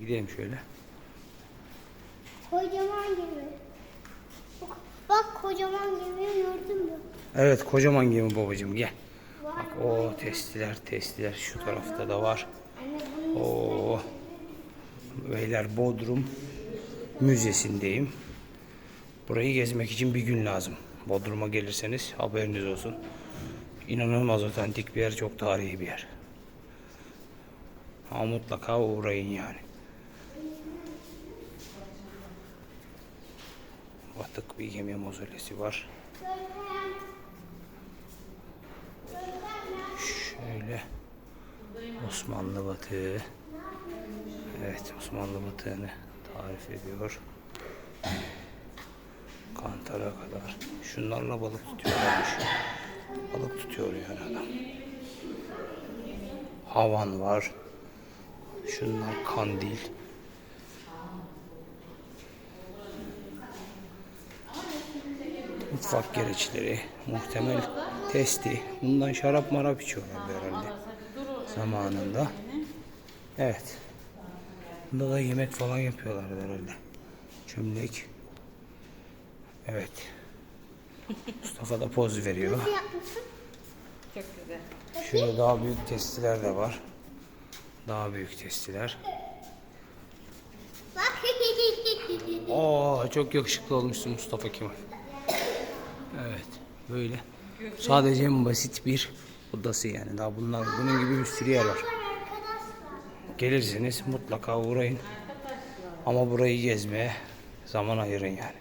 Gidelim şöyle. Kocaman gibi. Bak, kocaman gibi gördün mü? Evet kocaman gemi babacığım gel. Var. Bak o testiler testiler şu tarafta da var. Oo. Beyler Bodrum Müzesi'ndeyim. Burayı gezmek için bir gün lazım. Bodrum'a gelirseniz haberiniz olsun. İnanılmaz otantik bir yer, çok tarihi bir yer. Ama mutlaka uğrayın yani. Batık bir gemi mozolesi var. Şöyle Osmanlı batığı. Evet Osmanlı batığını tarif ediyor. Kantara kadar. Şunlarla balık tutuyorlarmış. Balık tutuyor yani adam. Havan var. Şunlar kandil. Mutfak gereçleri, muhtemel testi. Bundan şarap marap içiyorlardı herhalde zamanında. Evet. Bunda da yemek falan yapıyorlardı herhalde. Çömlek. Evet. Mustafa da poz veriyor. nasıl yapmışsın? Çok güzel. Şöyle daha büyük testiler de var. Daha büyük testiler. Bak. Oo çok yakışıklı olmuşsun Mustafa Kemal. Evet böyle. Sadece basit bir odası yani. Daha bunlar bunun gibi bir sürü yer var. Gelirseniz mutlaka uğrayın. Ama burayı gezmeye zaman ayırın yani.